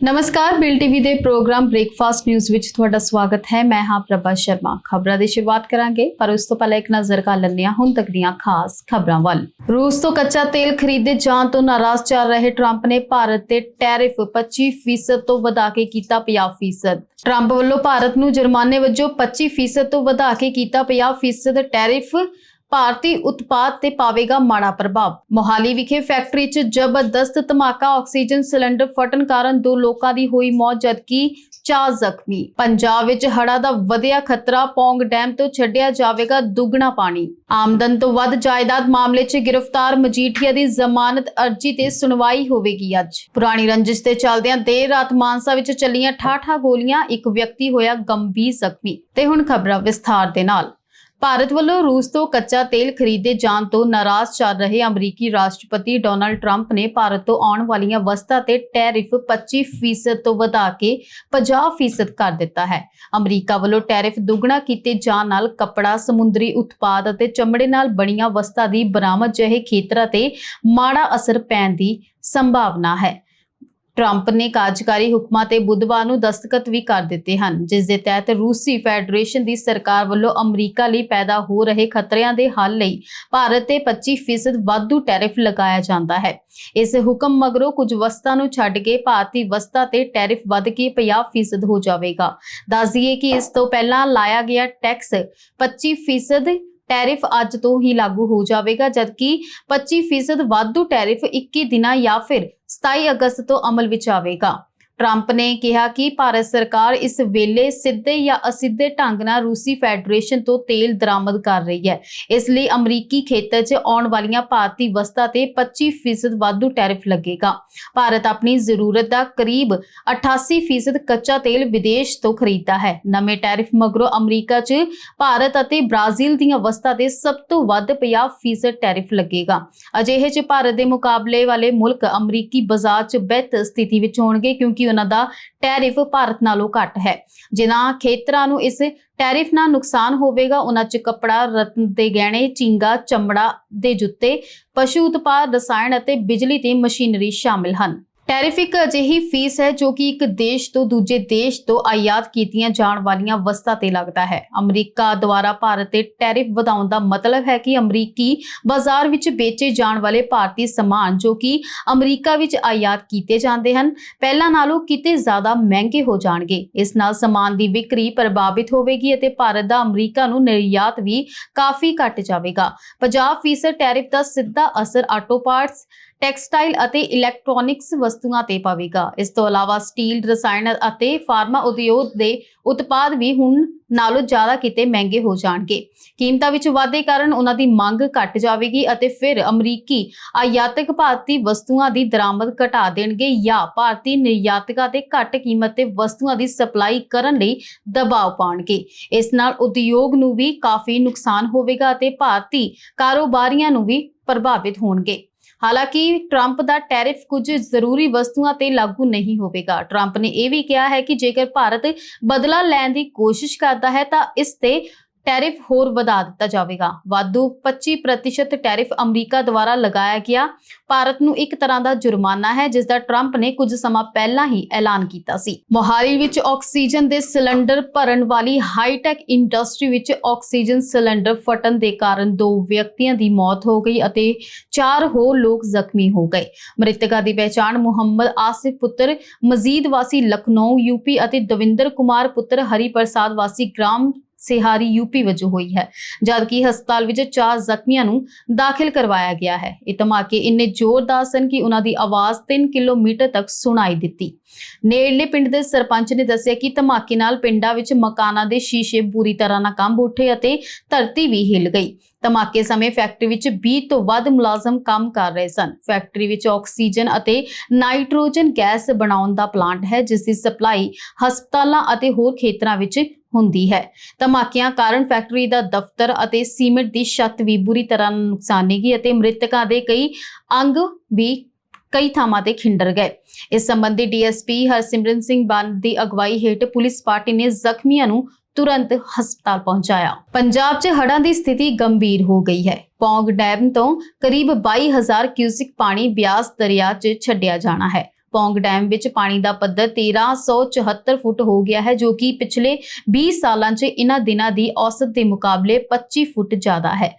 ਨਮਸਕਾਰ, ਬਿਲ ਟੀਵੀ ਦੇ ਪ੍ਰੋਗਰਾਮ ਬ੍ਰੇਕਫਾਸਟ ਨਿਊਜ਼ ਵਿੱਚ ਤੁਹਾਡਾ ਸਵਾਗਤ ਹੈ। ਮੈਂ ਹਾਂ ਪ੍ਰਭਾ ਸ਼ਰਮਾ। ਖਬਰਾਂ ਦੀ ਸ਼ੁਰੂਆਤ ਕਰਾਂਗੇ, ਪਰ ਉਸ ਤੋਂ ਪਹਿਲਾਂ ਇੱਕ ਨਜ਼ਰ ਕਰ ਲੈਂਦੇ ਹਾਂ ਹੁਣ ਤੱਕ ਦੀਆਂ ਖਾਸ ਖਬਰਾਂ ਵੱਲ। ਰੂਸ ਤੋਂ ਕੱਚਾ ਤੇਲ ਖਰੀਦੇ ਜਾਣ ਤੋਂ ਨਾਰਾਜ਼ ਚੱਲ ਰਹੇ ਟਰੰਪ ਨੇ ਭਾਰਤ ਤੇ ਟੈਰਿਫ 25% ਤੋਂ ਵਧਾ ਕੇ ਕੀਤਾ 50% ਟਰੰਪ ਵੱਲੋਂ ਭਾਰਤ ਨੂੰ ਜੁਰਮਾਨੇ ਵਜੋਂ 25% ਤੋਂ ਵਧਾ ਕੇ ਕੀਤਾ 50% ਟੈਰਿਫ। ਭਾਰਤੀ ਉਤਪਾਦ ਤੇ ਪਾਵੇਗਾ ਮਾੜਾ ਪ੍ਰਭਾਵ। ਮੋਹਾਲੀ ਵਿਖੇ ਫੈਕਟਰੀ 'ਚ ਜ਼ਬਰਦਸਤ ਧਮਾਕਾ, ਆਕਸੀਜਨ ਸਿਲੰਡਰ ਫਟਣ ਕਾਰਨ ਦੋ ਲੋਕਾਂ ਦੀ ਹੋਈ ਮੌਤ, ਜਦਕਿ ਚਾਰ ਜ਼ਖਮੀ। ਪੰਜਾਬ ਵਿੱਚ ਹੜਾ ਦਾ ਵਧਿਆ ਖਤਰਾ ਪੌਂਗ ਡੈਮ ਤੋਂ ਛੱਡਿਆ ਜਾਵੇਗਾ ਦੁੱਗਣਾ ਪਾਣੀ। ਆਮਦਨ ਤੋਂ ਵੱਧ ਜਾਇਦਾਦ ਮਾਮਲੇ 'ਚ ਗ੍ਰਿਫਤਾਰ ਮਜੀਠੀਆ ਦੀ ਜ਼ਮਾਨਤ ਅਰਜੀ ਤੇ ਸੁਣਵਾਈ ਹੋਵੇਗੀ ਅੱਜ। ਪੁਰਾਣੀ ਰੰਜਿਸ਼ ਤੇ ਚੱਲਦਿਆਂ ਦੇਰ ਰਾਤ ਮਾਨਸਾ ਵਿੱਚ ਚੱਲੀਆਂ ਠਾਠਾ ਗੋਲੀਆਂ, ਇੱਕ ਵਿਅਕਤੀ ਹੋਇਆ ਗੰਭੀਰ ਜ਼ਖਮੀ। ਤੇ ਹੁਣ ਖਬਰਾਂ ਵਿਸਥਾਰ ਦੇ ਨਾਲ। ਭਾਰਤ ਵੱਲੋਂ ਰੂਸ ਤੋਂ ਕੱਚਾ ਤੇਲ ਖਰੀਦੇ ਜਾਣ ਤੋਂ ਨਾਰਾਜ਼ ਚੱਲ ਰਹੇ ਅਮਰੀਕੀ ਰਾਸ਼ਟਰਪਤੀ ਡੋਨਾਲਡ ਟਰੰਪ ਨੇ ਭਾਰਤ ਤੋਂ ਆਉਣ ਵਾਲੀਆਂ ਵਸਤਾਂ ਤੇ ਟੈਰਿਫ 25% ਤੋਂ ਵਧਾ ਕੇ 50% ਕਰ ਦਿੱਤਾ ਹੈ। ਅਮਰੀਕਾ ਵੱਲੋਂ ਟੈਰਿਫ ਦੁੱਗਣਾ ਕੀਤੇ ਜਾਣ ਨਾਲ ਕੱਪੜਾ, ਸਮੁੰਦਰੀ ਉਤਪਾਦ ਅਤੇ ਚਮੜੇ ਨਾਲ ਬਣੀਆਂ ਵਸਤਾਂ ਦੀ ਬਰਾਮਦ ਜਿਹੇ ਖੇਤਰਾਂ ਤੇ ਮਾੜਾ ਅਸਰ ਪੈਣ ਦੀ ਸੰਭਾਵਨਾ ਹੈ। ਟਰੰਪ ਨੇ ਕਾਰਜਕਾਰੀ ਹੁਕਮਾਂ ਤੇ ਬੁੱਧਵਾਰ ਨੂੰ ਦਸਤਖਤ ਵੀ ਕਰ ਦਿੱਤੇ ਹਨ, ਜਿਸ ਦੇ ਤਹਿਤ ਰੂਸੀ ਫੈਡਰੇਸ਼ਨ ਦੀ ਸਰਕਾਰ ਵੱਲੋਂ ਅਮਰੀਕਾ ਲਈ ਪੈਦਾ ਹੋ ਰਹੇ ਖਤਰਿਆਂ ਦੇ ਹੱਲ ਲਈ ਭਾਰਤ ਤੇ 25% ਵਾਧੂ ਟੈਰਿਫ ਲਗਾਇਆ ਜਾਂਦਾ ਹੈ। ਇਸ ਹੁਕਮ ਮਗਰੋਂ ਕੁਝ ਵਸਤਾਂ ਨੂੰ ਛੱਡ ਕੇ ਭਾਰਤੀ ਵਸਤਾਂ ਤੇ ਟੈਰਿਫ ਵੱਧ ਕੇ 50% ਹੋ ਜਾਵੇਗਾ। ਦੱਸ ਦਈਏ ਕਿ ਇਸ ਤੋਂ ਪਹਿਲਾਂ ਲਾਇਆ ਗਿਆ ਟੈਕਸ 25% ਟੈਰਿਫ ਅੱਜ ਤੋਂ ਹੀ ਲਾਗੂ ਹੋ ਜਾਵੇਗਾ, ਜਦਕਿ 25% ਵਾਧੂ ਟੈਰਿਫ 21 ਦਿਨਾਂ ਜਾਂ ਫਿਰ 27 ਅਗਸਤ ਤੋਂ ਅਮਲ ਵਿੱਚ ਆਵੇਗਾ। ਟਰੰਪ ਨੇ ਕਿਹਾ ਕਿ ਭਾਰਤ ਸਰਕਾਰ ਇਸ ਵੇਲੇ ਸਿੱਧੇ ਜਾਂ ਅਸਿੱਧੇ ਢੰਗ ਨਾਲ ਰੂਸੀ ਫੈਡਰੇਸ਼ਨ ਤੋਂ ਤੇਲ ਦਰਾਮਦ ਕਰ ਰਹੀ ਹੈ। ਇਸ ਲਈ ਅਮਰੀਕੀ ਖੇਤਰ 'ਚ ਆਉਣ ਵਾਲੀਆਂ ਭਾਰਤੀ ਵਸਤਾਂ ਤੇ 25% ਵਾਧੂ ਟੈਰਿਫ ਲੱਗੇਗਾ। ਭਾਰਤ ਆਪਣੀ ਜ਼ਰੂਰਤ ਦਾ ਕਰੀਬ 88% ਕੱਚਾ ਤੇਲ ਵਿਦੇਸ਼ ਤੋਂ ਖਰੀਦਦਾ ਹੈ। ਨਵੇਂ ਟੈਰਿਫ ਮਗਰੋਂ ਅਮਰੀਕਾ 'ਚ ਭਾਰਤ ਅਤੇ ਬ੍ਰਾਜ਼ੀਲ ਦੀਆਂ ਵਸਤਾਂ ਤੇ ਸਭ ਤੋਂ ਵੱਧ 50% ਟੈਰਿਫ ਲੱਗੇਗਾ। ਅਜਿਹੇ 'ਚ ਭਾਰਤ ਦੇ ਮੁਕਾਬਲੇ ਵਾਲੇ ਮੁਲਕ ਅਮਰੀਕੀ ਬਾਜ਼ਾਰ 'ਚ ਬਿਹਤਰ ਸਥਿਤੀ ਵਿੱਚ ਹੋਣਗੇ ਕਿਉਂਕਿ ਉਹਨਾਂ ਦਾ ਟੈਰਿਫ ਭਾਰਤ ਨਾਲੋਂ ਘੱਟ ਹੈ। ਜਿਨ੍ਹਾਂ ਖੇਤਰਾਂ ਨੂੰ ਇਸ ਟੈਰਿਫ ਨਾਲ ਨੁਕਸਾਨ ਹੋਵੇਗਾ, ਉਹਨਾਂ 'ਚ ਕੱਪੜਾ, ਰਤਨ ਦੇ ਗਹਿਣੇ, ਚਿੰਗਾ, ਚਮੜਾ ਦੇ ਜੁੱਤੇ, ਪਸ਼ੂ ਉਤਪਾਦ, ਰਸਾਇਣ ਅਤੇ ਬਿਜਲੀ ਤੇ ਮਸ਼ੀਨਰੀ ਸ਼ਾਮਿਲ ਹਨ। ਟੈਰਿਫ ਇੱਕ ਅਜਿਹੀ ਫੀਸ ਹੈ ਜੋ ਕਿ ਇੱਕ ਦੇਸ਼ ਤੋਂ ਦੂਜੇ ਦੇਸ਼ ਤੋਂ ਆਯਾਤ ਕੀਤੀਆਂ ਜਾਣ ਵਾਲੀਆਂ ਵਸਤਾਂ ਤੇ ਲੱਗਦਾ ਹੈ। ਅਮਰੀਕਾ ਦੁਆਰਾ ਭਾਰਤ ਤੇ ਟੈਰਿਫ ਵਧਾਉਣ ਦਾ ਮਤਲਬ ਹੈ ਕਿ ਅਮਰੀਕੀ ਬਾਜ਼ਾਰ ਵਿੱਚ ਵੇਚੇ ਜਾਣ ਵਾਲੇ ਭਾਰਤੀ ਸਮਾਨ ਜੋ ਕਿ ਅਮਰੀਕਾ ਵਿੱਚ ਆਯਾਤ ਕੀਤੇ ਜਾਂਦੇ ਹਨ, ਪਹਿਲਾਂ ਨਾਲੋਂ ਕਿਤੇ ਜ਼ਿਆਦਾ ਮਹਿੰਗੇ ਹੋ ਜਾਣਗੇ। ਇਸ ਨਾਲ ਸਮਾਨ ਦੀ ਵਿਕਰੀ ਪ੍ਰਭਾਵਿਤ ਹੋਵੇਗੀ ਅਤੇ ਭਾਰਤ ਦਾ ਅਮਰੀਕਾ ਨੂੰ ਨਿਰਯਾਤ ਵੀ ਕਾਫੀ ਘਟ ਜਾਵੇਗਾ। 50% ਟੈਰਿਫ ਦਾ ਸਿੱਧਾ ਅਸਰ ਆਟੋ ਪਾਰਟਸ ਟੈਕਸਟਾਈਲ ਅਤੇ ਇਲੈਕਟ੍ਰੋਨਿਕਸ ਵਸਤੂਆਂ ਤੇ ਪਵੇਗਾ। ਇਸ ਤੋਂ ਇਲਾਵਾ ਸਟੀਲ ਰਸਾਇਣ ਅਤੇ ਫਾਰਮਾ ਉਦਯੋਗ ਦੇ ਉਤਪਾਦ ਵੀ ਹੁਣ ਨਾਲੋਂ ਜ਼ਿਆਦਾ ਕਿਤੇ ਮਹਿੰਗੇ ਹੋ ਜਾਣਗੇ। ਕੀਮਤਾਂ ਵਿੱਚ ਵਾਧੇ ਕਾਰਨ ਉਹਨਾਂ ਦੀ ਮੰਗ ਘਟ ਜਾਵੇਗੀ ਅਤੇ ਫਿਰ ਅਮਰੀਕੀ ਆਯਾਤਕ ਭਾਰਤੀ ਵਸਤੂਆਂ ਦੀ ਦਰਾਮਦ ਘਟਾ ਦੇਣਗੇ ਜਾਂ ਭਾਰਤੀ ਨਿਰਯਾਤਕਾਂ ਤੇ ਘੱਟ ਕੀਮਤ ਤੇ ਵਸਤੂਆਂ ਦੀ ਸਪਲਾਈ ਕਰਨ ਲਈ ਦਬਾਅ ਪਾਉਣਗੇ। ਇਸ ਨਾਲ ਉਦਯੋਗ ਨੂੰ ਵੀ ਕਾਫੀ ਨੁਕਸਾਨ ਹੋਵੇਗਾ ਅਤੇ ਭਾਰਤੀ ਕਾਰੋਬਾਰੀਆਂ ਨੂੰ ਵੀ ਪ੍ਰਭਾਵਿਤ ਹੋਣਗੇ। ਹਾਲਾਂਕਿ ਟਰੰਪ ਦਾ ਟੈਰਿਫ ਕੁਝ ਜ਼ਰੂਰੀ ਵਸਤੂਆਂ ਤੇ ਲਾਗੂ ਨਹੀਂ ਹੋਵੇਗਾ। ਟਰੰਪ ਨੇ ਇਹ ਵੀ ਕਿਹਾ ਹੈ ਕਿ ਜੇਕਰ ਭਾਰਤ ਬਦਲਾ ਲੈਣ ਦੀ ਕੋਸ਼ਿਸ਼ ਕਰਦਾ ਹੈ ਤਾਂ ਇਸ ਤੇ ਟੈਰਿਫ ਹੋਰ ਵਧਾ ਦਿੱਤਾ ਜਾਵੇਗਾ। ਵਾਧੂ 25% ਟੈਰਿਫ ਅਮਰੀਕਾ ਦੁਆਰਾ ਲਗਾਇਆ ਗਿਆ। ਭਾਰਤ ਨੂੰ ਇੱਕ ਤਰ੍ਹਾਂ ਦਾ ਜੁਰਮਾਨਾ ਹੈ ਜਿਸ ਦਾ ਟਰੰਪ ਨੇ ਕੁਝ ਸਮਾਂ ਪਹਿਲਾਂ ਹੀ ਐਲਾਨ ਕੀਤਾ ਸੀ। ਮੋਹਾਲੀ ਵਿੱਚ ਆਕਸੀਜਨ ਦੇ ਸਿਲੰਡਰ ਭਰਨ ਵਾਲੀ ਹਾਈਟੈਕ ਇੰਡਸਟਰੀ ਵਿੱਚ ਆਕਸੀਜਨ ਸਿਲੰਡਰ ਫਟਣ ਦੇ ਕਾਰਨ ਦੋ ਵਿਅਕਤੀਆਂ ਦੀ ਮੌਤ ਹੋ ਗਈ ਅਤੇ ਚਾਰ ਹੋਰ ਲੋਕ ਜ਼ਖਮੀ ਹੋ ਗਏ। ਮ੍ਰਿਤਕਾਂ ਦੀ ਪਹਿਚਾਣ ਮੁਹੰਮਦ ਆਸਿਫ ਪੁੱਤਰ ਮਜ਼ੀਦ ਵਾਸੀ ਲਖਨਊ ਯੂਪੀ ਅਤੇ ਦਵਿੰਦਰ ਕੁਮਾਰ ਪੁੱਤਰ ਹਰੀ ਪ੍ਰਸਾਦ ਵਾਸੀ ਗ੍ਰਾਮ ਸਿਹਾਰੀ ਯੂਪੀ ਵਜੋਂ ਹੋਈ ਹੈ, ਜਦਕਿ ਹਸਪਤਾਲ ਵਿੱਚ ਚਾਰ ਜ਼ਖਮੀਆਂ ਨੂੰ ਦਾਖਲ ਕਰਵਾਇਆ ਗਿਆ ਹੈ। ਇਹ ਧਮਾਕੇ ਇੰਨੇ ਜ਼ੋਰਦਾਰ ਸਨ ਕਿ ਉਹਨਾਂ ਦੀ ਆਵਾਜ਼ 3 ਕਿਲੋਮੀਟਰ ਤੱਕ ਸੁਣਾਈ ਦਿੱਤੀ। ਨੇੜਲੇ ਪਿੰਡ ਦੇ ਸਰਪੰਚ ਨੇ ਦੱਸਿਆ ਕਿ ਧਮਾਕੇ ਨਾਲ ਪਿੰਡਾਂ ਵਿੱਚ ਮਕਾਨਾਂ ਦੇ ਸ਼ੀਸ਼ੇ ਬੁਰੀ ਤਰ੍ਹਾਂ ਨਾਲ ਕੰਬ ਉੱਠੇ ਅਤੇ ਧਰਤੀ ਵੀ ਹਿੱਲ ਗਈ। ਧਮਾਕੇ ਸਮੇਂ ਫੈਕਟਰੀ ਵਿੱਚ 20 ਤੋਂ ਵੱਧ ਮੁਲਾਜ਼ਮ ਕੰਮ ਕਰ ਰਹੇ ਸਨ। ਫੈਕਟਰੀ ਵਿੱਚ ਆਕਸੀਜਨ ਅਤੇ ਨਾਈਟ੍ਰੋਜਨ ਗੈਸ ਬਣਾਉਣ ਦਾ ਪਲਾਂਟ ਹੈ, ਜਿਸ ਦੀ ਸਪਲਾਈ ਹਸਪਤਾਲਾਂ ਅਤੇ ਹੋਰ ਖੇਤਰਾਂ ਵਿੱਚ ਹੁੰਦੀ ਹੈ। ਧਮਾਕਿਆਂ ਕਾਰਨ ਫੈਕਟਰੀ ਦਾ ਦਫ਼ਤਰ ਅਤੇ ਸੀਮੈਂਟ ਦੀ ਛੱਤ ਵੀ ਬੁਰੀ ਤਰ੍ਹਾਂ ਨੁਕਸਾਨੀ ਗਈ ਅਤੇ ਮ੍ਰਿਤਕਾਂ ਦੇ ਕਈ ਅੰਗ ਵੀ ਕਈ ਥਾਵਾਂ ਤੇ ਖਿੰਡਰ ਗਏ। ਇਸ ਸੰਬੰਧੀ ਡੀਐਸਪੀ ਹਰਸਿਮਰਨ ਸਿੰਘ ਬੰਦ ਦੀ ਅਗਵਾਈ ਹੇਠ ਪੁਲਿਸ ਪਾਰਟੀ ਨੇ ਜ਼ਖਮੀਆਂ ਨੂੰ ਤੁਰੰਤ ਹਸਪਤਾਲ ਪਹੁੰਚਾਇਆ। ਪੰਜਾਬ 'ਚ ਹੜ੍ਹਾਂ ਦੀ ਸਥਿਤੀ ਗੰਭੀਰ ਹੋ ਗਈ ਹੈ। ਪੌਂਗ ਡੈਮ ਤੋਂ ਕਰੀਬ 22000 ਕਿਊਸਿਕ ਪਾਣੀ ਬਿਆਸ ਦਰਿਆ 'ਚ ਛੱਡਿਆ ਜਾਣਾ ਹੈ। ਪੌਂਗ ਡੈਮ ਵਿੱਚ ਪਾਣੀ ਦਾ ਪੱਧਰ 1374 ਫੁੱਟ ਹੋ ਗਿਆ ਹੈ, ਜੋ ਕਿ ਪਿਛਲੇ 20 ਸਾਲਾਂ 'ਚ ਇਹਨਾਂ ਦਿਨਾਂ ਦੀ ਔਸਤ ਦੇ ਮੁਕਾਬਲੇ 25 ਫੁੱਟ ਜ਼ਿਆਦਾ ਹੈ।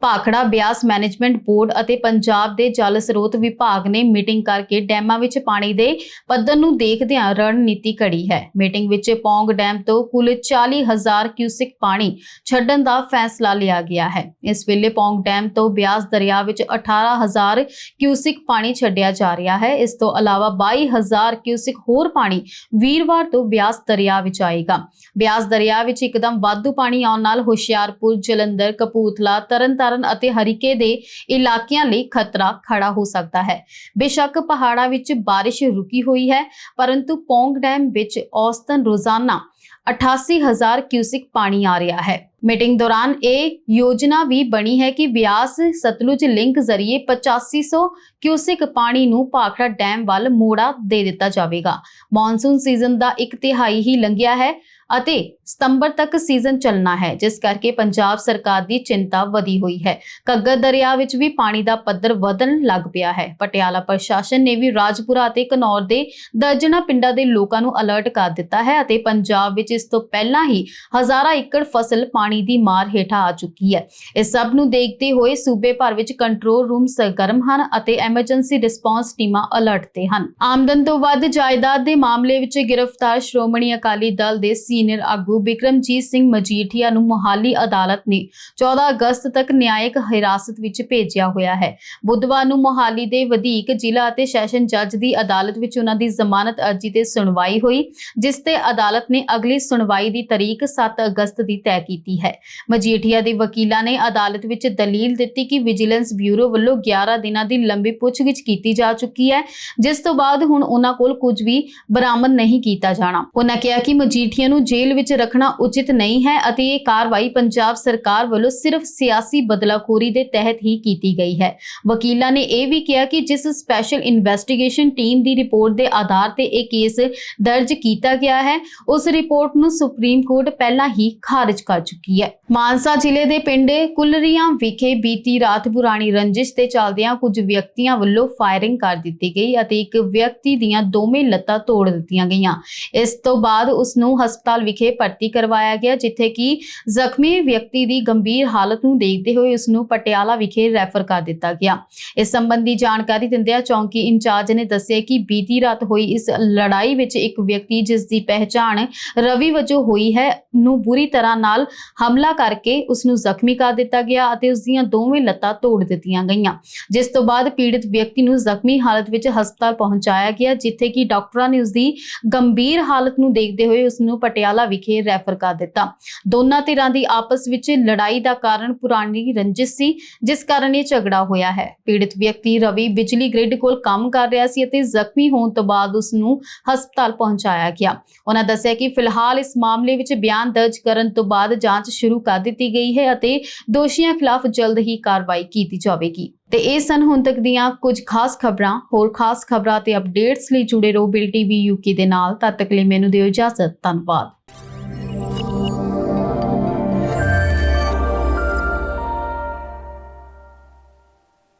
ਭਾਖੜਾ ਬਿਆਸ ਮੈਨੇਜਮੈਂਟ ਬੋਰਡ ਅਤੇ ਪੰਜਾਬ ਦੇ ਜਲ ਸਰੋਤ ਵਿਭਾਗ ਨੇ ਮੀਟਿੰਗ ਕਰਕੇ ਡੈਮਾਂ ਵਿੱਚ ਪਾਣੀ ਦੇ ਪੱਧਰ ਨੂੰ ਦੇਖਦਿਆਂ ਰਣਨੀਤੀ ਘੜੀ ਹੈ। ਮੀਟਿੰਗ ਵਿੱਚ ਪੌਂਗ ਡੈਮ ਤੋਂ ਕੁੱਲ 40000 ਕਿਊਸਿਕ ਪਾਣੀ ਛੱਡਣ ਦਾ ਫੈਸਲਾ ਲਿਆ ਗਿਆ ਹੈ। ਇਸ ਵੇਲੇ ਪੌਂਗ ਡੈਮ ਤੋਂ ਬਿਆਸ ਦਰਿਆ ਵਿੱਚ 18000 ਕਿਊਸਿਕ ਪਾਣੀ ਛੱਡਿਆ ਜਾ ਰਿਹਾ ਹੈ। ਇਸ ਤੋਂ ਇਲਾਵਾ 22000 ਕਿਊਸਿਕ ਹੋਰ ਪਾਣੀ ਵੀਰਵਾਰ ਤੋਂ ਬਿਆਸ ਦਰਿਆ ਵਿੱਚ ਆਏਗਾ। ਬਿਆਸ ਦਰਿਆ ਵਿੱਚ ਇੱਕਦਮ ਵਾਧੂ ਪਾਣੀ ਆਉਣ ਨਾਲ ਹੁਸ਼ਿਆਰਪੁਰ, ਜਲੰਧਰ, ਕਪੂਰਥਲਾ, ਤਰਨਤਾਰਨ ਅਤੇ ਹਰੀਕੇ ਦੇ ਇਲਾਕਿਆਂ ਲਈ ਖਤਰਾ ਖੜਾ ਹੋ ਸਕਦਾ ਹੈ। ਬੇਸ਼ੱਕ ਪਹਾੜਾਂ ਵਿੱਚ ਬਾਰਿਸ਼ ਰੁਕੀ ਹੋਈ ਹੈ, ਪਰੰਤੂ ਪੌਂਗ ਡੈਮ ਵਿੱਚ ਔਸਤਨ ਰੋਜ਼ਾਨਾ 88000 ਕਿਊਸਿਕ ਪਾਣੀ ਆ ਰਿਹਾ ਹੈ। ਮੀਟਿੰਗ ਦੌਰਾਨ ਇਹ ਯੋਜਨਾ ਵੀ ਬਣੀ ਹੈ ਕਿ ਬਿਆਸ ਸਤਲੁਜ ਲਿੰਕ ਜ਼ਰੀਏ 8500 ਕਿਊਸਿਕ ਪਾਣੀ ਨੂੰ ਭਾਖੜਾ ਡੈਮ ਵੱਲ ਮੋੜਾ ਦੇ ਦਿੱਤਾ ਜਾਵੇਗਾ। ਮੌਨਸੂਨ ਸੀਜ਼ਨ ਦਾ ਇੱਕ ਤਿਹਾਈ ਹੀ ਲੰਘਿਆ ਹੈ। ਅਤੇ ਸਤੰਬਰ ਤੱਕ ਸੀਜ਼ਨ ਚੱਲਣਾ ਹੈ, ਜਿਸ ਕਰਕੇ ਪੰਜਾਬ ਸਰਕਾਰ ਦੀ ਚਿੰਤਾ ਵਧੀ ਹੋਈ ਹੈ। ਘੱਗਰ ਦਰਿਆ ਵਿੱਚ ਵੀ ਪਾਣੀ ਦਾ ਪੱਧਰ ਵਧਣ ਲੱਗ ਪਿਆ ਹੈ। ਪਟਿਆਲਾ ਪ੍ਰਸ਼ਾਸਨ ਨੇ ਵੀ ਰਾਜਪੁਰਾ ਅਤੇ ਕਨੌਰ ਦੇ ਦਰਜਨਾ ਪਿੰਡਾਂ ਦੇ ਲੋਕਾਂ ਨੂੰ ਅਲਰਟ ਕਰ ਦਿੱਤਾ ਹੈ ਅਤੇ ਪੰਜਾਬ ਵਿੱਚ ਇਸ ਤੋਂ ਪਹਿਲਾਂ ਹੀ ਹਜ਼ਾਰਾਂ ਏਕੜ ਫਸਲ ਪਾਣੀ ਦੀ ਮਾਰ ਹੇਠਾਂ ਆ ਚੁੱਕੀ ਹੈ। ਇਸ ਸਭ ਨੂੰ ਦੇਖਦੇ ਹੋਏ ਸੂਬੇ ਭਰ ਵਿੱਚ ਕੰਟਰੋਲ ਰੂਮ ਸਰਗਰਮ ਹਨ ਅਤੇ ਐਮਰਜੈਂਸੀ ਰਿਸਪਾਂਸ ਟੀਮਾਂ ਅਲਰਟ ਤੇ ਹਨ। ਆਮਦਨ ਤੋਂ ਵੱਧ ਜਾਇਦਾਦ ਦੇ ਮਾਮਲੇ ਵਿੱਚ ਗ੍ਰਿਫਤਾਰ ਸ਼੍ਰੋਮਣੀ ਅਕਾਲੀ ਦਲ ਦੇ ਸੀ ਸੀਨੀਅਰ ਆਗੂ ਬਿਕਰਮਜੀਤ ਸਿੰਘ ਮਜੀਠੀਆ ਨੂੰ ਮੁਹਾਲੀ ਅਦਾਲਤ ਨੇ 14 ਅਗਸਤ ਤੱਕ ਨਿਆਇਕ ਹਿਰਾਸਤ ਵਿੱਚ ਭੇਜਿਆ ਹੋਇਆ ਹੈ। ਬੁੱਧਵਾਰ ਨੂੰ ਮੁਹਾਲੀ ਦੇ ਵਧੀਕ ਜ਼ਿਲ੍ਹਾ ਅਤੇ ਸੈਸ਼ਨ ਜੱਜ ਦੀ ਅਦਾਲਤ ਵਿੱਚ ਉਹਨਾਂ ਦੀ ਜ਼ਮਾਨਤ ਅਰਜ਼ੀ ਤੇ ਸੁਣਵਾਈ ਹੋਈ, ਜਿਸ ਤੇ ਅਦਾਲਤ ਨੇ ਅਗਲੀ ਸੁਣਵਾਈ ਦੀ ਤਾਰੀਖ 7 ਅਗਸਤ ਦੀ ਤੈਅ ਕੀਤੀ ਹੈ। ਮਜੀਠੀਆ ਦੇ ਵਕੀਲਾਂ ਨੇ ਅਦਾਲਤ ਵਿੱਚ ਦਲੀਲ ਦਿੱਤੀ ਕਿ ਵਿਜੀਲੈਂਸ ਬਿਊਰੋ ਵੱਲੋਂ 11 ਦਿਨਾਂ ਦੀ ਲੰਬੀ ਪੁੱਛਗਿੱਛ ਕੀਤੀ ਜਾ ਚੁੱਕੀ ਹੈ, ਜਿਸ ਤੋਂ ਬਾਅਦ ਹੁਣ ਉਹਨਾਂ ਕੋਲ ਕੁਝ ਵੀ ਬਰਾਮਦ ਨਹੀਂ ਕੀਤਾ ਜਾਣਾ। ਉਹਨਾਂ ਕਿਹਾ ਕਿ ਮਜੀਠੀਆ ਨੂੰ ਜੇਲ੍ਹ ਵਿੱਚ ਰੱਖਣਾ ਉਚਿਤ ਨਹੀਂ ਹੈ ਅਤੇ ਇਹ ਕਾਰਵਾਈ ਪੰਜਾਬ ਸਰਕਾਰ ਵੱਲੋਂ ਸਿਰਫ ਸਿਆਸੀ ਬਦਲਾਖੋਰੀ ਦੇ ਤਹਿਤ ਹੀ ਕੀਤੀ ਗਈ ਹੈ। ਵਕੀਲਾਂ ਨੇ ਇਹ ਵੀ ਕਿਹਾ ਕਿ ਜਿਸ ਸਪੈਸ਼ਲ ਇਨਵੈਸਟੀਗੇਸ਼ਨ ਟੀਮ ਦੀ ਰਿਪੋਰਟ ਦੇ ਆਧਾਰ ਤੇ ਇਹ ਕੇਸ ਦਰਜ ਕੀਤਾ ਗਿਆ ਹੈ, ਉਸ ਰਿਪੋਰਟ ਨੂੰ ਸੁਪਰੀਮ ਕੋਰਟ ਪਹਿਲਾਂ ਹੀ ਖਾਰਜ ਕਰ ਚੁੱਕੀ ਹੈ। ਮਾਨਸਾ ਜ਼ਿਲ੍ਹੇ ਦੇ ਪਿੰਡ ਕੁਲਰੀਆਂ ਵਿਖੇ ਬੀਤੀ ਰਾਤ ਪੁਰਾਣੀ ਰੰਜਿਸ਼ ਤੇ ਚੱਲਦਿਆਂ ਕੁਝ ਵਿਅਕਤੀਆਂ ਵੱਲੋਂ ਫਾਇਰਿੰਗ ਕਰ ਦਿੱਤੀ ਗਈ ਅਤੇ ਇੱਕ ਵਿਅਕਤੀ ਦੀਆਂ ਦੋਵੇਂ ਲੱਤਾਂ ਤੋੜ ਦਿੱਤੀਆਂ ਗਈਆਂ। ਇਸ ਤੋਂ ਬਾਅਦ ਉਸ ਨੂੰ ਹਸਪਤਾਲ ਵਿਖੇ ਭਰਤੀ ਕਰਵਾਇਆ ਗਿਆ, ਜਿੱਥੇ ਕਿ ਜ਼ਖਮੀ ਵਿਅਕਤੀ ਦੀ ਗੰਭੀਰ ਹਾਲਤ ਨੂੰ ਦੇਖਦੇ ਹੋਏ ਉਸ ਨੂੰ ਪਟਿਆਲਾ ਵਿਖੇ ਰੈਫਰ ਕਰ ਦਿੱਤਾ ਗਿਆ। ਇਸ ਸੰਬੰਧੀ ਜਾਣਕਾਰੀ ਦਿੰਦਿਆਂ ਚੌਂਕੀ ਇੰਚਾਰਜ ਨੇ ਦੱਸਿਆ ਕਿ ਬੀਤੀ ਰਾਤ ਹੋਈ ਇਸ ਲੜਾਈ ਵਿੱਚ ਇੱਕ ਵਿਅਕਤੀ ਜਿਸ ਦੀ ਪਹਿਚਾਣ ਰਵੀ ਵਜੋਂ ਹੋਈ ਹੈ, ਨੂੰ ਬੁਰੀ ਤਰ੍ਹਾਂ ਨਾਲ ਹਮਲਾ ਕਰਕੇ ਉਸ ਨੂੰ ਜ਼ਖਮੀ ਕਰ ਦਿੱਤਾ ਗਿਆ ਅਤੇ ਉਸ ਦੀਆਂ ਦੋਵੇਂ ਲੱਤਾਂ ਤੋੜ ਦਿੱਤੀਆਂ ਗਈਆਂ। ਜਿਸ ਤੋਂ ਬਾਅਦ ਪੀੜਿਤ ਵਿਅਕਤੀ ਨੂੰ ਜ਼ਖਮੀ ਹਾਲਤ ਵਿੱਚ ਹਸਪਤਾਲ ਪਹੁੰਚਾਇਆ ਗਿਆ, ਜਿੱਥੇ ਕਿ ਡਾਕਟਰਾਂ ਨੇ ਉਸ ਦੀ ਗੰਭੀਰ ਹਾਲਤ ਨੂੰ ਦੇਖਦੇ ਹੋਏ ਉਸ ਨੂੰ ਪਟਿਆਲਾ ਵਿਖੇ ਰੈਫਰ ਕਰ ਦਿੱਤਾ। ਦੋਨਾਂ ਧਿਰਾਂ ਦੀ ਆਪਸ ਵਿੱਚ ਲੜਾਈ ਦਾ ਕਾਰਨ ਪੁਰਾਣੀ ਰੰਜਿਸ਼ ਸੀ, ਜਿਸ ਕਾਰਨ ਇਹ ਝਗੜਾ ਹੋਇਆ ਹੈ। ਪੀੜਿਤ ਵਿਅਕਤੀ ਰਵੀ ਬਿਜਲੀ ਗ੍ਰਿਡ ਕੋਲ ਕੰਮ ਕਰ ਰਿਹਾ ਸੀ ਅਤੇ ਜ਼ਖਮੀ ਹੋਣ ਤੋਂ ਬਾਅਦ ਉਸ ਨੂੰ ਹਸਪਤਾਲ ਪਹੁੰਚਾਇਆ ਗਿਆ। ਉਹਨਾਂ ਦੱਸਿਆ ਕਿ ਫਿਲਹਾਲ ਇਸ ਮਾਮਲੇ ਵਿੱਚ ਬਿਆਨ ਦਰਜ ਕਰਨ ਤੋਂ ਬਾਅਦ ਜਾਂਚ ਸ਼ੁਰੂ ਕਰ ਦਿੱਤੀ ਗਈ ਹੈ ਅਤੇ ਦੋਸ਼ੀਆਂ ਖਿਲਾਫ ਜਲਦ ਹੀ ਕਾਰਵਾਈ ਕੀਤੀ ਜਾਵੇਗੀ। ਤੇ ਇਹ ਸਨ ਹੁਣ ਤੱਕ ਦੀਆਂ ਕੁਝ ਖਾਸ ਖਬਰਾਂ। ਹੋਰ ਖਾਸ ਖਬਰਾਂ ਤੇ ਅਪਡੇਟਸ ਲਈ ਜੁੜੇ ਰਹੋ ਬਿਲ ਟੀਵੀ ਯੂਕੇ ਦੇ ਨਾਲ। ਤਦ ਤੱਕ ਲਈ ਮੈਨੂੰ ਦਿਓ ਇਜਾਜ਼ਤ। ਧੰਨਵਾਦ।